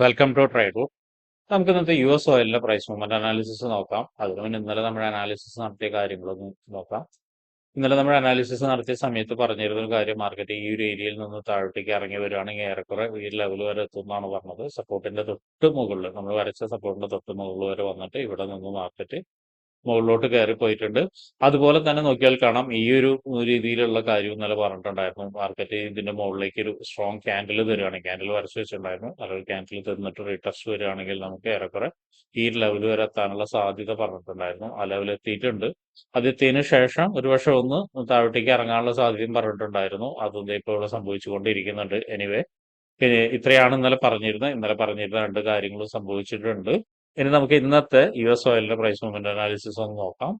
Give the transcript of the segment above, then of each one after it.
Welcome to trade നമുക്ക് ഇന്നത്തെ U S ഓയിലിന്റെ പ്രൈസ് മൂവ്മെന്റ് അനാലിസിസ് നോക്കാം. അതിനു മുന്നേ ഇന്നലെ നമ്മുടെ അനാലിസിസ് നടത്തിയ കാര്യങ്ങളൊന്ന് നോക്കാം. ഇന്നലെ നമ്മുടെ അനാലിസിസ് നടത്തിയ സമയത്ത് പറഞ്ഞിരുന്ന ഒരു കാര്യം മാർക്കറ്റ് ഈ ഒരു ഏരിയയിൽ നിന്ന് താഴോട്ടേക്ക് ഇറങ്ങി വരികയാണെങ്കിൽ ഏറെക്കുറെ ഈ ലെവൽ വരെ എത്തും എന്നാണ് പറഞ്ഞത് സപ്പോർട്ടിന്റെ തൊട്ട് മുകളിൽ നമ്മൾ വരച്ച സപ്പോർട്ടിന്റെ തൊട്ട് മുകളിൽ വരെ വന്നിട്ട് ഇവിടെ നിന്ന് മാർക്കറ്റ് മുകളിലോട്ട് കയറി പോയിട്ടുണ്ട്. അതുപോലെ തന്നെ നോക്കിയാൽ കാണാം ഈ ഒരു രീതിയിലുള്ള കാര്യം ഇന്നലെ പറഞ്ഞിട്ടുണ്ടായിരുന്നു. മാർക്കറ്റ് ഇതിന്റെ മുകളിലേക്ക് ഒരു സ്ട്രോങ് ക്യാൻഡിൽ തരുവാണെങ്കിൽ ക്യാൻഡിൽ വരച്ച് വെച്ചിട്ടുണ്ടായിരുന്നു. അല്ലെങ്കിൽ ക്യാൻഡിൽ തന്നിട്ട് റീടെസ്റ്റ് വരികയാണെങ്കിൽ നമുക്ക് ഏറെക്കുറെ ഈ ലെവൽ വരെ എത്താനുള്ള സാധ്യത പറഞ്ഞിട്ടുണ്ടായിരുന്നു. ആ ലെവൽ എത്തിയിട്ടുണ്ട്. അത് എത്തിയതിനു ശേഷം ഒരുപക്ഷെ ഒന്ന് താഴോട്ടേക്ക് ഇറങ്ങാനുള്ള സാധ്യതയും പറഞ്ഞിട്ടുണ്ടായിരുന്നു. അതൊന്നും ഇപ്പോൾ ഇവിടെ സംഭവിച്ചുകൊണ്ടിരിക്കുന്നുണ്ട്. എനിവേ ഇത്രയാണ് ഇന്നലെ പറഞ്ഞിരുന്നത്. ഇന്നലെ പറഞ്ഞിരുന്ന രണ്ട് കാര്യങ്ങളും സംഭവിച്ചിട്ടുണ്ട്. ഇനി നമുക്ക് ഇന്നത്തെ യു എസ് ഓയിലിന്റെ പ്രൈസ് മൂവ്മെന്റ് അനാലിസിസ് ഒന്ന് നോക്കാം.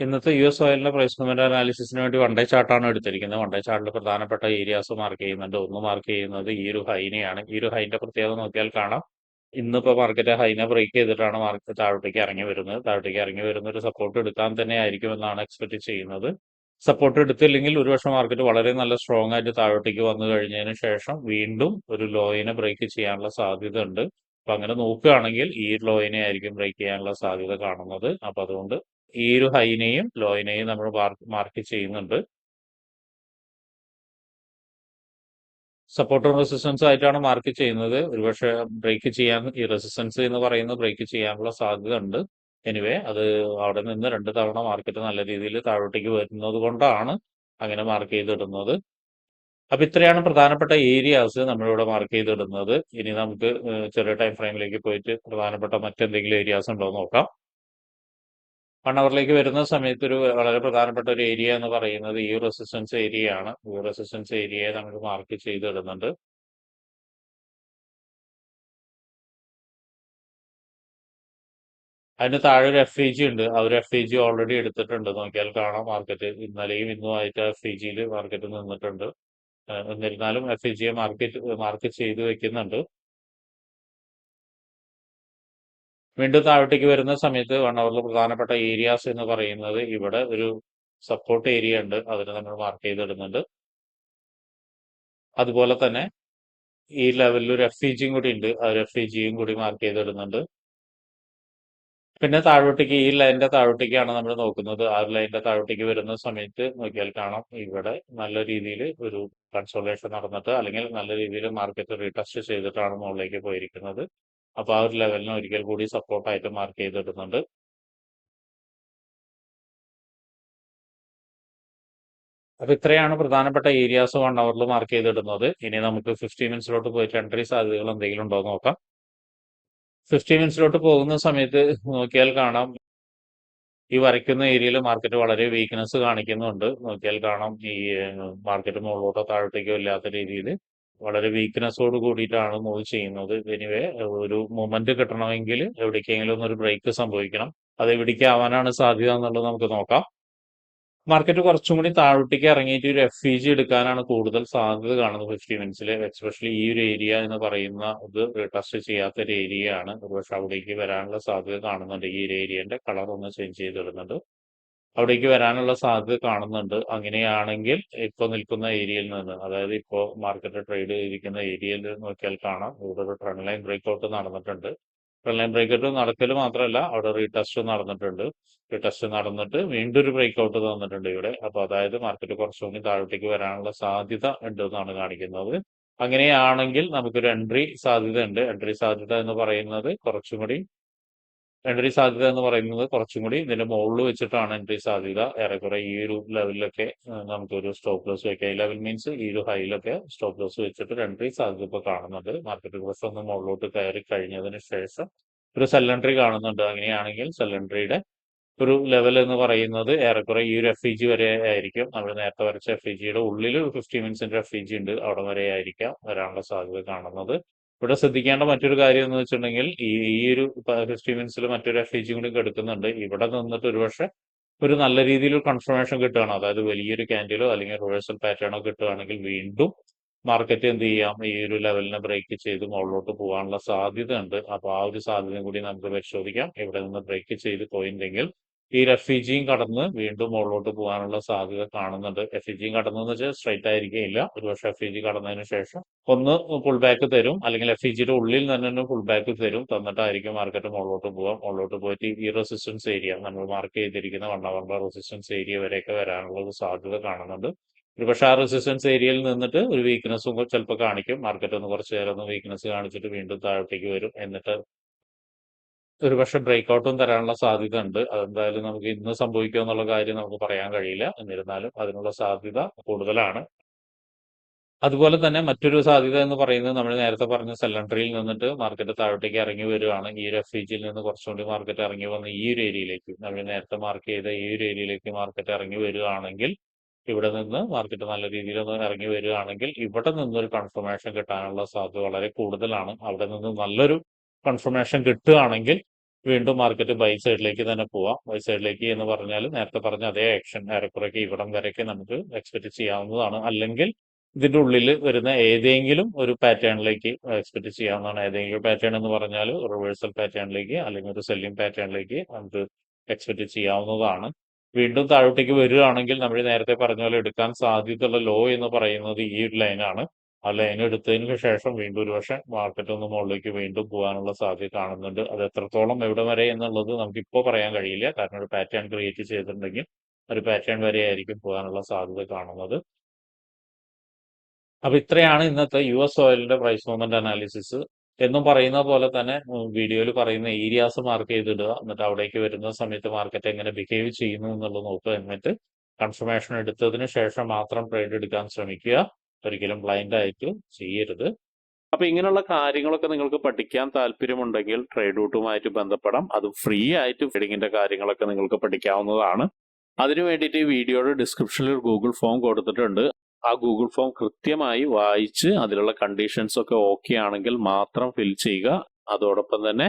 ഇന്നത്തെ യു എസ് ഓയിലിന്റെ പ്രൈസ് മൂവ്മെന്റ് അനാലിസിസിന് വേണ്ടി വൺ ഡേ ചാർട്ടാണ് എടുത്തിരിക്കുന്നത്. വൺ ഡേ ചാർട്ടിൽ പ്രധാനപ്പെട്ട ഏരിയാസ് മാർക്ക് ചെയ്യുന്നുണ്ട്. ഒന്ന് മാർക്ക് ചെയ്യുന്നത് ഈ ഒരു ഹൈനെയാണ്. ഈ ഒരു ഹൈന്റെ പ്രത്യേകത നോക്കിയാൽ കാണാം. ഇന്നിപ്പോ മാർക്കറ്റ് ഹൈനെ ബ്രേക്ക് ചെയ്തിട്ടാണ് മാർക്കറ്റ് താഴോട്ടേക്ക് ഇറങ്ങി വരുന്നത്. താഴോട്ടേക്ക് ഇറങ്ങി വരുന്ന ഒരു സപ്പോർട്ട് എടുക്കാൻ തന്നെ ആയിരിക്കും എന്നാണ് എക്സ്പെക്ട് ചെയ്യുന്നത്. സപ്പോർട്ട് എടുത്തില്ലെങ്കിൽ ഒരുപക്ഷെ മാർക്കറ്റ് വളരെ നല്ല സ്ട്രോങ് ആയിട്ട് താഴോട്ടേക്ക് വന്നു കഴിഞ്ഞതിന് ശേഷം വീണ്ടും ഒരു ലോയിനെ ബ്രേക്ക് ചെയ്യാനുള്ള സാധ്യത ഉണ്ട് അപ്പൊ അങ്ങനെ നോക്കുകയാണെങ്കിൽ ഈ ലോയിനെ ആയിരിക്കും ബ്രേക്ക് ചെയ്യാനുള്ള സാധ്യത കാണുന്നത്. അപ്പൊ അതുകൊണ്ട് ഈ ഒരു ഹൈനെയും ലോയിനെയും നമ്മൾ മാർക്ക് ചെയ്യുന്നുണ്ട്. സപ്പോർട്ടും റെസിസ്റ്റൻസ് ആയിട്ടാണ് മാർക്ക് ചെയ്യുന്നത്. ഒരുപക്ഷെ ബ്രേക്ക് ചെയ്യാൻ ഈ റെസിസ്റ്റൻസ് എന്ന് പറയുന്നത് ബ്രേക്ക് ചെയ്യാനുള്ള സാധ്യത ഉണ്ട് എനിവേ അത് അവിടെ നിന്ന് രണ്ട് തവണ മാർക്കറ്റ് നല്ല രീതിയിൽ താഴോട്ടേക്ക് വരുന്നത് കൊണ്ടാണ് അങ്ങനെ മാർക്ക് ചെയ്തിടുന്നത്. അപ്പൊ ഇത്രയാണ് പ്രധാനപ്പെട്ട ഏരിയാസ് നമ്മളിവിടെ മാർക്ക് ചെയ്തിടുന്നത്. ഇനി നമുക്ക് ചെറിയ ടൈം ഫ്രെയിമിലേക്ക് പോയിട്ട് പ്രധാനപ്പെട്ട മറ്റെന്തെങ്കിലും ഏരിയാസ് ഉണ്ടോ എന്ന് നോക്കാം. വൺ അവറിലേക്ക് വരുന്ന സമയത്ത് ഒരു വളരെ പ്രധാനപ്പെട്ട ഒരു ഏരിയ എന്ന് പറയുന്നത് ഈ റെസിസ്റ്റൻസ് ഏരിയ ആണ്. ഈ റെസിസ്റ്റൻസ് ഏരിയയെ നമ്മൾ മാർക്ക് ചെയ്തിടുന്നുണ്ട്. അതിന് താഴെ ഒരു എഫ് ഇ ജി ഉണ്ട്. ആ ഒരു എഫ് ഇ ജി ഓൾറെഡി എടുത്തിട്ടുണ്ട്. നോക്കിയാൽ കാണാം. മാർക്കറ്റ് ഇന്നലെയും ഇന്നുമായിട്ട് എഫ് ഇ ജിയിൽ മാർക്കറ്റ് നിന്നിട്ടുണ്ട്. എന്നിരുന്നാലും എഫ് ഇ ജിയെ മാർക്കറ്റ് മാർക്ക് ചെയ്ത് വെക്കുന്നുണ്ട്. വീണ്ടും താഴോട്ടേക്ക് വരുന്ന സമയത്ത് വൺ അവറിൽ പ്രധാനപ്പെട്ട ഏരിയാസ് എന്ന് പറയുന്നത് ഇവിടെ ഒരു സപ്പോർട്ട് ഏരിയ ഉണ്ട്. അതിന് നമ്മൾ മാർക്ക് ചെയ്തിടുന്നുണ്ട്. അതുപോലെ തന്നെ ഈ ലെവലിൽ ഒരു എഫ് ഇ ജിയും കൂടി ഉണ്ട്. ആ ഒരു എഫ് ഇ ജിയും കൂടി മാർക്ക് ചെയ്തിടുന്നുണ്ട്. പിന്നെ താഴോട്ടേക്ക് ഈ ലൈനിന്റെ താഴോട്ടേക്കാണ് നമ്മൾ നോക്കുന്നത്. ആ ലൈനിന്റെ താഴോട്ടേക്ക് വരുന്ന സമയത്ത് നോക്കിയാൽ കാണാം. ഇവിടെ നല്ല രീതിയിൽ ഒരു കൺസോളേഷൻ നടന്നിട്ട് അല്ലെങ്കിൽ നല്ല രീതിയിൽ മാർക്കറ്റ് റീടെസ്റ്റ് ചെയ്തിട്ടാണ് മുകളിലേക്ക് പോയിരിക്കുന്നത്. അപ്പോൾ ആ ഒരു ലെവലിന് ഒരിക്കൽ കൂടി സപ്പോർട്ടായിട്ട് മാർക്ക് ചെയ്തിടുന്നുണ്ട്. അപ്പൊ ഇത്രയാണ് പ്രധാനപ്പെട്ട ഏരിയാസ് വൺ അവറിൽ മാർക്ക് ചെയ്തിടുന്നത്. ഇനി നമുക്ക് ഫിഫ്റ്റി മിനിറ്റ്സിലോട്ട് പോയിട്ട് എൻട്രി സാധ്യതകൾ എന്തെങ്കിലും ഉണ്ടോ നോക്കാം. ഫിഫ്റ്റി മിനിറ്റ്സിലോട്ട് പോകുന്ന സമയത്ത് നോക്കിയാൽ കാണാം. ഈ വരയ്ക്കുന്ന ഏരിയയിൽ മാർക്കറ്റ് വളരെ വീക്ക്നെസ് കാണിക്കുന്നുണ്ട്. നോക്കിയാൽ കാണാം ഈ മാർക്കറ്റ് മുകളിലോട്ടോ താഴോട്ടേക്കോ ഇല്ലാത്ത രീതിയിൽ വളരെ വീക്ക്നെസ്സോട് കൂടിയിട്ടാണ് മൂവ് ചെയ്യുന്നത്. എനിവേ ഒരു മൂവ്മെന്റ് കിട്ടണമെങ്കിൽ എവിടേക്കെങ്കിലും ഒന്നൊരു ബ്രേക്ക് സംഭവിക്കണം. അത് എവിടേക്ക് ആവാനാണ് സാധ്യത എന്നുള്ളത് നമുക്ക് നോക്കാം. മാർക്കറ്റ് കുറച്ചും കൂടി താഴോട്ടേക്ക് ഇറങ്ങിയിട്ട് ഒരു എഫ് ഇ ജി എടുക്കാനാണ് കൂടുതൽ സാധ്യത കാണുന്നത് ഫിഫ്റ്റി മിനിറ്റ്സിൽ എക്സ്പെഷ്യലി ഈ ഒരു ഏരിയ എന്ന് പറയുന്ന ഇത് ടെസ്റ്റ് ചെയ്യാത്ത ഒരു ഏരിയ ആണ്. ഒരുപക്ഷെ അവിടേക്ക് വരാനുള്ള സാധ്യത കാണുന്നുണ്ട്. ഈ ഒരു ഏരിയന്റെ കളർ ഒന്ന് ചേഞ്ച് ചെയ്തിടുന്നുണ്ട്. അവിടേക്ക് വരാനുള്ള സാധ്യത കാണുന്നുണ്ട്. അങ്ങനെയാണെങ്കിൽ ഇപ്പോൾ നിൽക്കുന്ന ഏരിയയിൽ നിന്ന് അതായത് ഇപ്പോൾ മാർക്കറ്റ് ട്രേഡ് ചെയ്തിരിക്കുന്ന ഏരിയയിൽ നോക്കിയാൽ കാണാം. ഇവിടെ ഒരു ട്രെൻഡ് ലൈൻ ബ്രേക്ക്ഔട്ട് നടന്നിട്ടുണ്ട്. ട്രെൻഡ് ബ്രേക്കൗട്ട് നടക്കൽ മാത്രമല്ല അവിടെ റീടെസ്റ്റ് നടന്നിട്ടുണ്ട്. റീടെസ്റ്റ് നടന്നിട്ട് വീണ്ടും ഒരു ബ്രേക്ക്ഔട്ട് തന്നിട്ടുണ്ട് ഇവിടെ. അപ്പോൾ അതായത് മാർക്കറ്റ് കുറച്ചുകൂടി താഴോട്ടേക്ക് വരാനുള്ള സാധ്യത ഉണ്ട് എന്നാണ് കാണിക്കുന്നത്. അങ്ങനെയാണെങ്കിൽ നമുക്കൊരു എൻട്രി സാധ്യത ഉണ്ട് എൻട്രി സാധ്യത എന്ന് പറയുന്നത് കുറച്ചും കൂടി എൻട്രി സാധ്യത എന്ന് പറയുന്നത് കുറച്ചും കൂടി ഇതിന്റെ മുകളിൽ വെച്ചിട്ടാണ് എൻട്രി സാധ്യത. ഏറെക്കുറെ ഈ ഒരു ലെവലിലൊക്കെ നമുക്കൊരു സ്റ്റോപ്പ് ലോസ് വെക്കാം. ഈ ലെവൽ മീൻസ് ഈ ഒരു ഹൈയിലൊക്കെ സ്റ്റോപ്പ് ലോസ് വെച്ചിട്ട് ഒരു എൻട്രി സാധ്യത ഇപ്പോൾ കാണുന്നുണ്ട്. മാർക്കറ്റ് ക്ലോസ് ഒന്ന് മുകളിലോട്ട് കയറി കഴിഞ്ഞതിന് ശേഷം ഒരു സെല്ലൻട്രി കാണുന്നുണ്ട്. അങ്ങനെയാണെങ്കിൽ സെൽ എൻട്രിയുടെ ഒരു ലെവൽ എന്ന് പറയുന്നത് ഏറെക്കുറെ ഈ ഒരു എഫ് ഇ ജി വരെ ആയിരിക്കും. നമ്മൾ നേരത്തെ വരച്ച എഫ് ഇ ജിയുടെ ഉള്ളിൽ ഫിഫ്റ്റി മിനിറ്റ്സിന്റെ എഫ് ഇ ജി ഉണ്ട്. അവിടെ വരെ ആയിരിക്കാം വരാനുള്ള സാധ്യത കാണുന്നത്. ഇവിടെ ശ്രദ്ധിക്കേണ്ട മറ്റൊരു കാര്യം എന്ന് വെച്ചിട്ടുണ്ടെങ്കിൽ ഈ ഈ ഒരു ഫിഫ്റ്റി മിനിറ്റ്സിൽ മറ്റൊരു എഫ് ഐ ജി കൂടി എടുക്കുന്നുണ്ട് ഇവിടെ നിന്നിട്ട് ഒരുപക്ഷെ ഒരു നല്ല രീതിയിൽ കൺഫർമേഷൻ കിട്ടുകയാണ്. അതായത് വലിയൊരു ക്യാൻഡിലോ അല്ലെങ്കിൽ റിവേഴ്സൽ പാറ്റേണോ കിട്ടുകയാണെങ്കിൽ വീണ്ടും മാർക്കറ്റ് എന്ത് ചെയ്യാം? ഈ ഒരു ലെവലിനെ ബ്രേക്ക് ചെയ്ത് മുകളിലോട്ട് പോകാനുള്ള സാധ്യത ഉണ്ട് അപ്പൊ ആ ഒരു സാധ്യത കൂടി നമുക്ക് പരിശോധിക്കാം. ഇവിടെ നിന്ന് ബ്രേക്ക് ചെയ്ത് പോയില്ലെങ്കിൽ ഈ റെഫ്യൂജിയും കടന്ന് വീണ്ടും മുകളിലോട്ട് പോകാനുള്ള സാധ്യത കാണുന്നുണ്ട്. റെഫ്യൂജിയും കടന്നെന്ന് വെച്ചാൽ സ്ട്രൈറ്റ് ആയിരിക്കില്ല ഒരുപക്ഷെ റെഫ്യൂജി കടന്നതിന് ശേഷം ഒന്ന് പുൾ ബാക്ക് തരും. അല്ലെങ്കിൽ റെഫ്യൂജിയുടെ ഉള്ളിൽ തന്നെ പുൾ ബാക്ക് തരും. തന്നിട്ടായിരിക്കും മാർക്കറ്റ് മുകളിലോട്ട് പോകാം മുകളിലോട്ട് പോയിട്ട് ഈ റെസിസ്റ്റൻസ് ഏരിയ നമ്മൾ മാർക്ക് ചെയ്തിരിക്കുന്ന വൺ അവറിന്റെ റെസിസ്റ്റൻസ് ഏരിയ വരെയൊക്കെ വരാനുള്ള ഒരു സാധ്യത കാണുന്നുണ്ട്. ഒരുപക്ഷെ ആ റെസിസ്റ്റൻസ് ഏരിയയിൽ നിന്നിട്ട് ഒരു വീക്ക്നെസ്സും ചിലപ്പോൾ കാണിക്കും. മാർക്കറ്റ് ഒന്ന് കുറച്ച് നേരം ഒന്ന് വീക്ക്നെസ് കാണിച്ചിട്ട് വീണ്ടും താഴത്തേക്ക് വരും. എന്നിട്ട് ഒരുപക്ഷെ ബ്രേക്ക് ഔട്ടും തരാനുള്ള സാധ്യത ഉണ്ട് അതെന്തായാലും നമുക്ക് ഇന്ന് സംഭവിക്കുക എന്നുള്ള കാര്യം നമുക്ക് പറയാൻ കഴിയില്ല. എന്നിരുന്നാലും അതിനുള്ള സാധ്യത കൂടുതലാണ്. അതുപോലെ തന്നെ മറ്റൊരു സാധ്യത എന്ന് പറയുന്നത് നമ്മൾ നേരത്തെ പറഞ്ഞ സെലണ്ടറിയിൽ നിന്നിട്ട് മാർക്കറ്റ് താഴോട്ടേക്ക് ഇറങ്ങി വരികയാണ്. ഈ ഒരു എഫ് നിന്ന് കുറച്ചുകൂടി മാർക്കറ്റ് ഇറങ്ങി വന്ന് ഈ ഒരു ഏരിയയിലേക്ക് നമ്മൾ നേരത്തെ മാർക്ക് ചെയ്ത ഈ ഒരു ഏരിയയിലേക്ക് മാർക്കറ്റ് ഇറങ്ങി വരികയാണെങ്കിൽ ഇവിടെ നിന്ന് മാർക്കറ്റ് നല്ല രീതിയിൽ ഒന്ന് ഇറങ്ങി വരികയാണെങ്കിൽ ഇവിടെ നിന്നൊരു കൺഫർമേഷൻ കിട്ടാനുള്ള സാധ്യത വളരെ കൂടുതലാണ്. അവിടെ നിന്ന് നല്ലൊരു കൺഫർമേഷൻ കിട്ടുകയാണെങ്കിൽ വീണ്ടും മാർക്കറ്റ് ബൈ സൈഡിലേക്ക് തന്നെ പോവാം. ബൈ സൈഡിലേക്ക് എന്ന് പറഞ്ഞാൽ നേരത്തെ പറഞ്ഞ അതേ ആക്ഷൻ ഏറെക്കുറയ്ക്ക് ഇവിടം വരെയൊക്കെ നമുക്ക് എക്സ്പെക്ട് ചെയ്യാവുന്നതാണ്. അല്ലെങ്കിൽ ഇതിന്റെ ഉള്ളിൽ വരുന്ന ഏതെങ്കിലും ഒരു പാറ്റേണിലേക്ക് എക്സ്പെക്ട് ചെയ്യാവുന്നതാണ്. ഏതെങ്കിലും പാറ്റേൺ എന്ന് പറഞ്ഞാൽ റിവേഴ്സൽ പാറ്റേണിലേക്ക് അല്ലെങ്കിൽ ഒരു സെല്ലിംഗ് പാറ്റേണിലേക്ക് നമുക്ക് എക്സ്പെക്ട് ചെയ്യാവുന്നതാണ്. വീണ്ടും താഴോട്ടേക്ക് വരികയാണെങ്കിൽ നമ്മൾ നേരത്തെ പറഞ്ഞ പോലെ എടുക്കാൻ സാധ്യതയുള്ള ലോ എന്ന് പറയുന്നത് ഈ ഒരു ലൈനാണ് ആ ലൈൻ എടുത്തതിന് ശേഷം വീണ്ടും ഒരു പക്ഷേ മാർക്കറ്റ് ഒന്ന് മുകളിലേക്ക് വീണ്ടും പോകാനുള്ള സാധ്യത കാണുന്നുണ്ട്. അത് എത്രത്തോളം എവിടെ വരെ എന്നുള്ളത് നമുക്ക് ഇപ്പോൾ പറയാൻ കഴിയില്ല. കാരണം ഒരു പാറ്റേൺ ക്രിയേറ്റ് ചെയ്തിട്ടുണ്ടെങ്കിൽ ഒരു പാറ്റേൺ വരെ ആയിരിക്കും പോകാനുള്ള സാധ്യത കാണുന്നത്. അപ്പൊ ഇത്രയാണ് ഇന്നത്തെ യു എസ് ഓയിലിന്റെ പ്രൈസ് മൂവ്മെന്റ് അനാലിസിസ് എന്നും പറയുന്ന പോലെ തന്നെ വീഡിയോയിൽ പറയുന്ന ഏരിയാസ് മാർക്ക് ചെയ്തിടുക. എന്നിട്ട് അവിടേക്ക് വരുന്ന സമയത്ത് മാർക്കറ്റ് എങ്ങനെ ബിഹേവ് ചെയ്യുന്നു എന്നുള്ളത് നോക്കുക. എന്നിട്ട് കൺഫർമേഷൻ എടുത്തതിന് ശേഷം മാത്രം ട്രേഡ് എടുക്കാൻ ശ്രമിക്കുക. ഒരിക്കലും ബ്ലൈൻഡ് ആയിട്ട് ചെയ്യരുത്. അപ്പൊ ഇങ്ങനെയുള്ള കാര്യങ്ങളൊക്കെ നിങ്ങൾക്ക് പഠിക്കാൻ താല്പര്യമുണ്ടെങ്കിൽ ട്രേഡ് റൂട്ടുമായിട്ട് ബന്ധപ്പെടാം. അത് ഫ്രീ ആയിട്ട് ട്രേഡിങ്ങിന്റെ കാര്യങ്ങളൊക്കെ നിങ്ങൾക്ക് പഠിക്കാവുന്നതാണ്. അതിനു വേണ്ടിയിട്ട് ഈ വീഡിയോയുടെ ഡിസ്ക്രിപ്ഷനിൽ ഒരു ഗൂഗിൾ ഫോം കൊടുത്തിട്ടുണ്ട്. ആ ഗൂഗിൾ ഫോം കൃത്യമായി വായിച്ച് അതിലുള്ള കണ്ടീഷൻസ് ഒക്കെ ഓക്കെ ആണെങ്കിൽ മാത്രം ഫിൽ ചെയ്യുക. അതോടൊപ്പം തന്നെ